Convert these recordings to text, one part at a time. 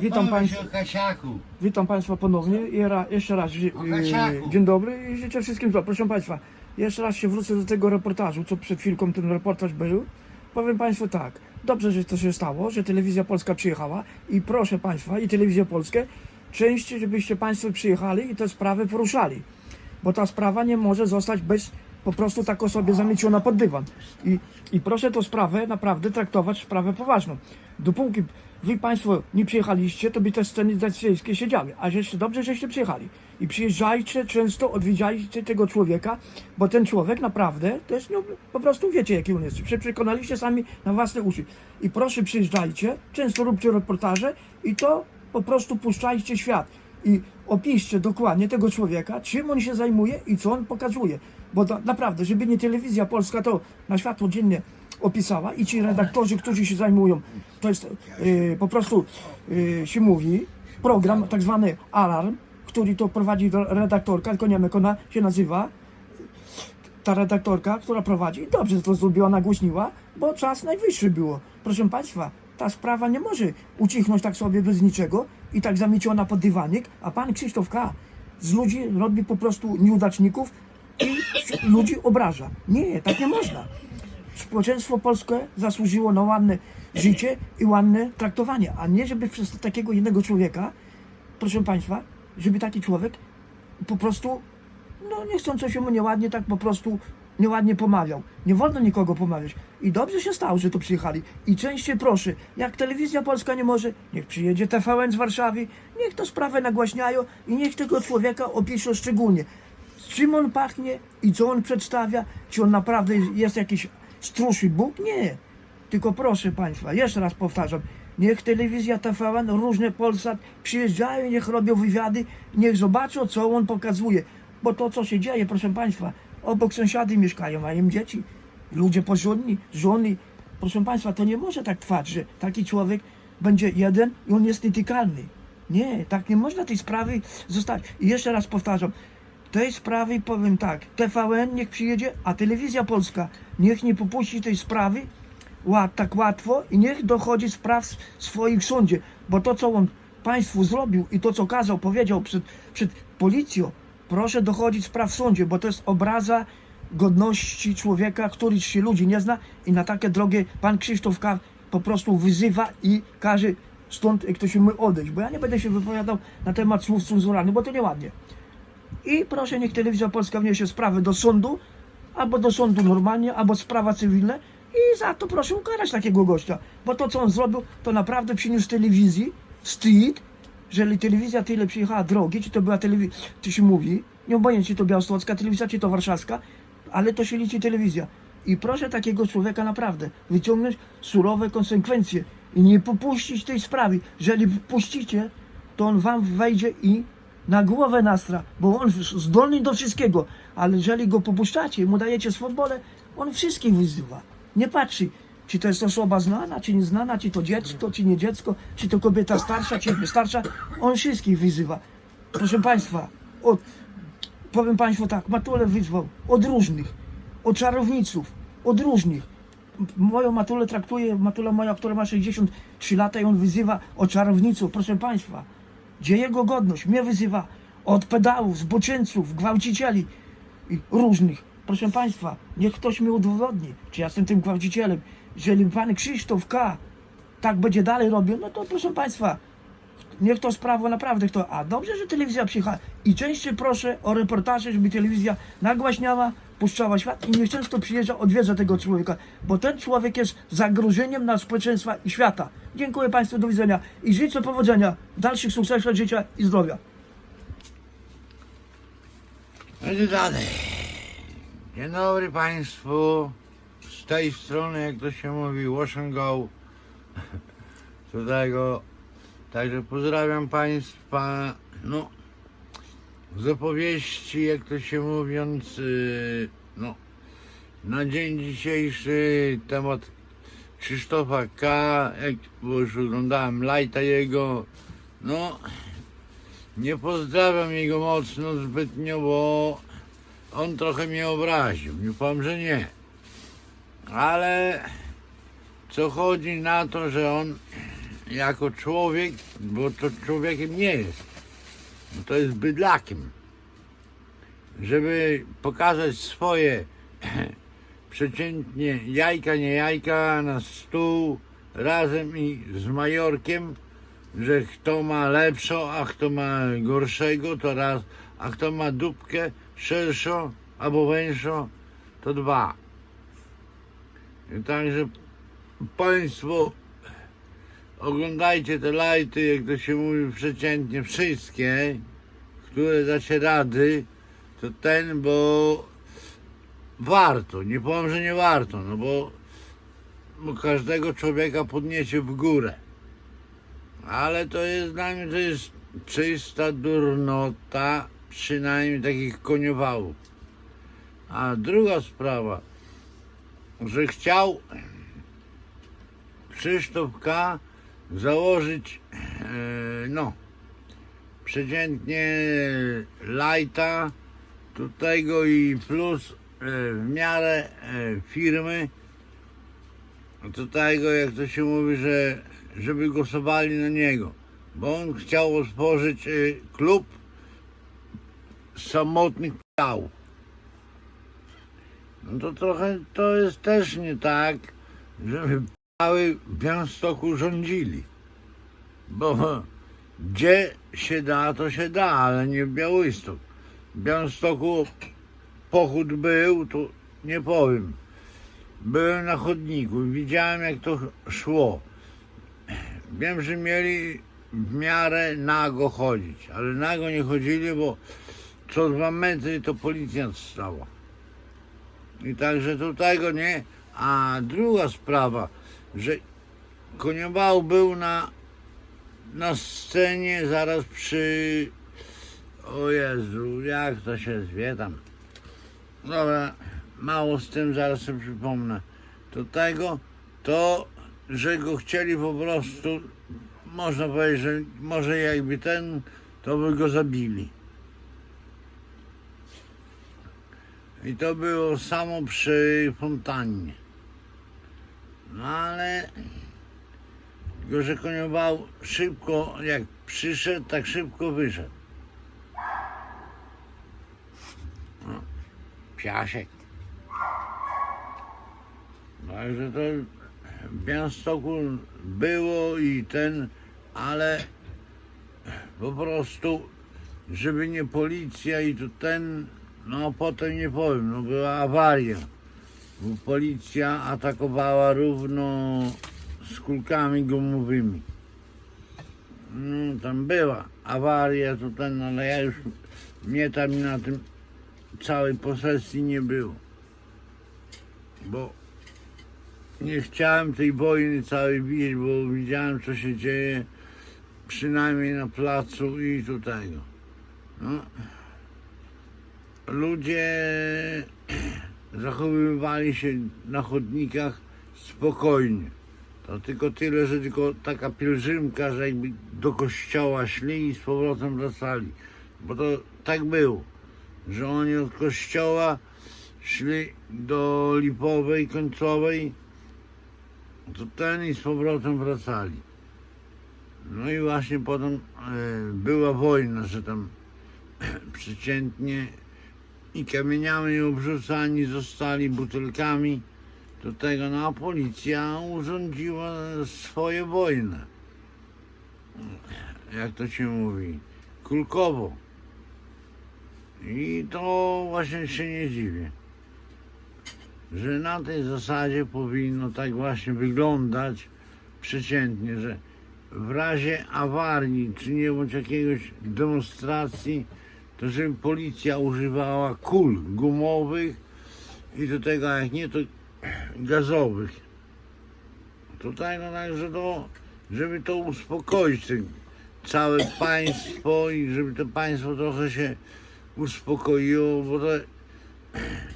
witam o Kasiaku. witam Państwa ponownie. I ra, jeszcze raz Kasiaku. e, dzień dobry i życzę wszystkim zdrowia. Proszę Państwa, jeszcze raz się wrócę do tego reportażu, co przed chwilką ten reportaż był. Powiem Państwu tak, dobrze, że to się stało, że Telewizja Polska przyjechała i proszę Państwa i Telewizję Polskę, częściej, żebyście Państwo przyjechali i te sprawy poruszali, bo ta sprawa nie może zostać bez po prostu tak o sobie zamieciona pod dywan. I, I proszę tę sprawę naprawdę traktować sprawę poważną. Dopóki wy Państwo nie przyjechaliście, to by te sceny decyzyjskie siedziały. A jeszcze dobrze, żeście przyjechali. I przyjeżdżajcie często, odwiedzajcie tego człowieka, bo ten człowiek naprawdę, to jest, no, po prostu wiecie jaki on jest. Prze- Przekonaliście sami na własne uszy. I proszę przyjeżdżajcie, często róbcie reportaże i to po prostu puszczajcie świat. I opiszcie dokładnie tego człowieka, czym on się zajmuje i co on pokazuje. Bo to, naprawdę, żeby nie telewizja polska to na światło dziennie opisała i ci redaktorzy, którzy się zajmują, to jest e, po prostu e, się mówi, program tak zwany Alarm, który to prowadzi redaktorka, tylko nie wiem jak ona się nazywa, ta redaktorka, która prowadzi, dobrze to zrobiła, nagłośniła, bo czas najwyższy było. Proszę Państwa, ta sprawa nie może ucichnąć tak sobie bez niczego i tak zamieciona pod dywanik, a Pan Krzysztof K. z ludzi robi po prostu nieudaczników i ludzi obraża. Nie, tak nie można. Społeczeństwo polskie zasłużyło na ładne życie i ładne traktowanie, a nie żeby przez takiego jednego człowieka, proszę Państwa, żeby taki człowiek po prostu no niechcąco się mu nieładnie tak po prostu nieładnie pomawiał. Nie wolno nikogo pomawiać. I dobrze się stało, że tu przyjechali. I częściej proszę, jak telewizja polska nie może, niech przyjedzie TVN z Warszawy, niech to sprawę nagłaśniają i niech tego człowieka opiszą szczególnie. Z czym on pachnie i co on przedstawia, czy on naprawdę jest jakiś struszy Bóg? Nie. Tylko proszę Państwa, jeszcze raz powtarzam, niech telewizja TVN, różne Polsat przyjeżdżają, niech robią wywiady, niech zobaczą, co on pokazuje. Bo to, co się dzieje, proszę Państwa, obok sąsiady mieszkają, mają dzieci, ludzie porządni, żony. Proszę Państwa, to nie może tak trwać, że taki człowiek będzie jeden i on jest nietykalny. Nie, tak nie można tej sprawy zostawić. I jeszcze raz powtarzam, tej sprawy powiem tak, TVN niech przyjedzie, a telewizja polska niech nie popuści tej sprawy tak łatwo i niech dochodzi spraw swoich sądzie, bo to co on państwu zrobił i to co kazał, powiedział przed, przed policją, proszę dochodzić spraw w sądzie, bo to jest obraza godności człowieka, który się ludzi nie zna i na takie drogie pan Krzysztof K. po prostu wyzywa i każe stąd, się mówi, odejść, bo ja nie będę się wypowiadał na temat słów cenzuralnych, bo to nieładnie. I proszę, niech telewizja polska wniesie sprawę do sądu, albo do sądu normalnie, albo sprawa cywilna i za to proszę ukarać takiego gościa. Bo to, co on zrobił, to naprawdę przyniósł telewizji wstyd, jeżeli telewizja tyle przyjechała drogi, czy to była telewizja, czy się mówi, nie obojętnie, czy to białostocka telewizja, czy to warszawska, ale to się liczy telewizja. I proszę takiego człowieka naprawdę wyciągnąć surowe konsekwencje i nie popuścić tej sprawy. Jeżeli puścicie, to on wam wejdzie i na głowę nastra, bo on zdolny do wszystkiego, ale jeżeli go popuszczacie, mu dajecie swobodę, on wszystkich wyzywa. Nie patrzy, czy to jest osoba znana, czy nieznana, czy to dziecko, czy nie dziecko, czy to kobieta starsza, czy nie starsza, on wszystkich wyzywa. Proszę Państwa, od, powiem Państwu tak, Matulę wyzwał od różnych, od czarowniców, od różnych. Moją Matulę traktuje, Matula moja, która ma 63 lata i on wyzywa od czarowniców, proszę Państwa. Gdzie jego godność? Mnie wyzywa od pedałów, zboczyńców, gwałcicieli i różnych. Proszę Państwa, niech ktoś mi udowodni, czy ja jestem tym gwałcicielem. Jeżeli Pan Krzysztof K. tak będzie dalej robił, no to proszę Państwa, niech to sprawa naprawdę kto. A dobrze, że telewizja przyjechała. I częściej proszę o reportaże, żeby telewizja nagłaśniała, puszczała świat i niech często przyjeżdża, odwiedza tego człowieka, bo ten człowiek jest zagrożeniem dla społeczeństwa i świata. Dziękuję Państwu, do widzenia i życzę powodzenia, dalszych sukcesów, życia i zdrowia. Dzień dobry Państwu. Z tej strony, jak to się mówi, wash and go. Tutaj go. Także pozdrawiam Państwa. No, z opowieści, jak to się mówiąc, yy, no, na dzień dzisiejszy temat Krzysztofa K. Jak, już oglądałem lajta jego. No, nie pozdrawiam jego mocno zbytnio, bo on trochę mnie obraził. Nie powiem, że nie. Ale co chodzi na to, że on jako człowiek, bo to człowiekiem nie jest, to jest bydlakiem, żeby pokazać swoje przeciętnie jajka, nie jajka na stół razem i z Majorkiem, że kto ma lepszą, a kto ma gorszego, to raz, a kto ma dupkę szerszą albo węższą, to dwa. I także Państwo oglądajcie te lajty, jak to się mówi przeciętnie, wszystkie, które dacie rady, to ten, bo warto, nie powiem, że nie warto, no bo, bo każdego człowieka podniesie w górę. Ale to jest dla mnie to jest czysta durnota, przynajmniej takich koniowałów. A druga sprawa, że chciał Krzysztof K. założyć, e, no, przeciętnie lajta, tutaj go i plus e, w miarę e, firmy, tutaj go, jak to się mówi, że żeby głosowali na niego, bo on chciał otworzyć e, klub samotnych ptałów. No to trochę to jest też nie tak, żeby ptały w Białymstoku rządzili. Bo gdzie się da, to się da, ale nie w Białystok. W Białymstoku pochód był, to nie powiem. Byłem na chodniku i widziałem jak to szło. Wiem, że mieli w miarę nago chodzić, ale nago nie chodzili, bo co dwa metry to policjant stała. I także tutaj go nie. A druga sprawa, że Koniobał był na, na scenie zaraz przy. O Jezu, jak to się zwie tam. Dobra, mało z tym, zaraz sobie przypomnę. Do tego, to, że go chcieli po prostu, można powiedzieć, że może jakby ten, to by go zabili. I to było samo przy fontannie. No ale tylko, że koniował szybko, jak przyszedł, tak szybko wyszedł. No, piasek. Także to w Białymstoku było i ten, ale po prostu, żeby nie policja i to ten, no potem nie powiem, no była awaria. Policja atakowała równo z kulkami gumowymi. No, tam była awaria, to ten, ale ja już, mnie tam na tym całej posesji nie było. Bo nie chciałem tej wojny całej widzieć, bo widziałem co się dzieje przynajmniej na placu i tutaj. No. Ludzie zachowywali się na chodnikach spokojnie. To tylko tyle, że tylko taka pielgrzymka, że jakby do kościoła szli i z powrotem wracali. Bo to tak było, że oni od kościoła szli do Lipowej końcowej, to ten i z powrotem wracali. No i właśnie potem e, była wojna, że tam przeciętnie i kamieniami obrzucani zostali butelkami do tego, no policja urządziła swoje wojny. Jak to się mówi? Kulkowo. I to właśnie się nie dziwię. Że na tej zasadzie powinno tak właśnie wyglądać przeciętnie, że w razie awarii czy nie bądź jakiegoś demonstracji to żeby policja używała kul gumowych i do tego, jak nie, to gazowych. Tutaj no także to, żeby to uspokoić te całe państwo i żeby to państwo trochę się uspokoiło, bo to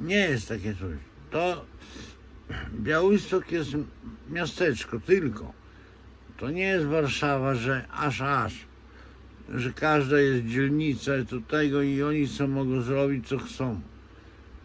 nie jest takie coś. To Białystok jest miasteczko tylko. To nie jest Warszawa, że aż aż że każda jest dzielnica to tego i oni co mogą zrobić, co chcą.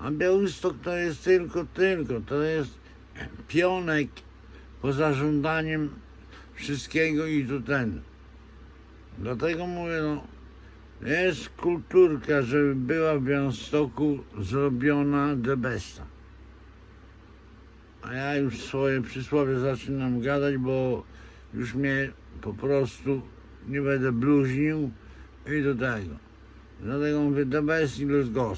A Białystok to jest tylko, tylko, to jest pionek poza żądaniem wszystkiego i tu ten. Dlatego mówię, no, jest kulturka, żeby była w Białymstoku zrobiona the besta. A ja już swoje przysłowie zaczynam gadać, bo już mnie po prostu nie będę bluźnił i do tego. Dlatego mówię the best i let's go.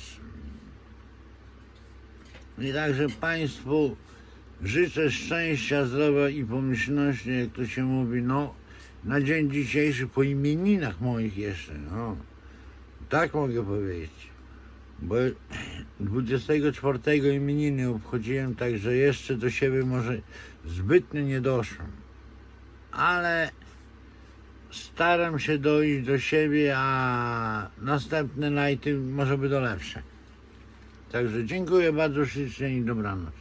I także Państwu życzę szczęścia, zdrowia i pomyślności, jak to się mówi, no, na dzień dzisiejszy, po imieninach moich jeszcze, no. Tak mogę powiedzieć. Bo 24 imieniny obchodziłem, także jeszcze do siebie może zbytnio nie doszłem. Ale staram się dojść do siebie, a następne najty może będą lepsze. Także dziękuję bardzo ślicznie i dobranoc.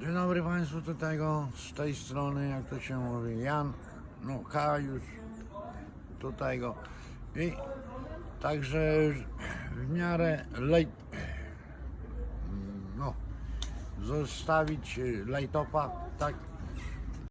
Dzień dobry Państwu, do tego z tej strony, jak to się mówi, Jan, no Kajusz, do tego. I także w miarę lej, no, zostawić lejtopa, tak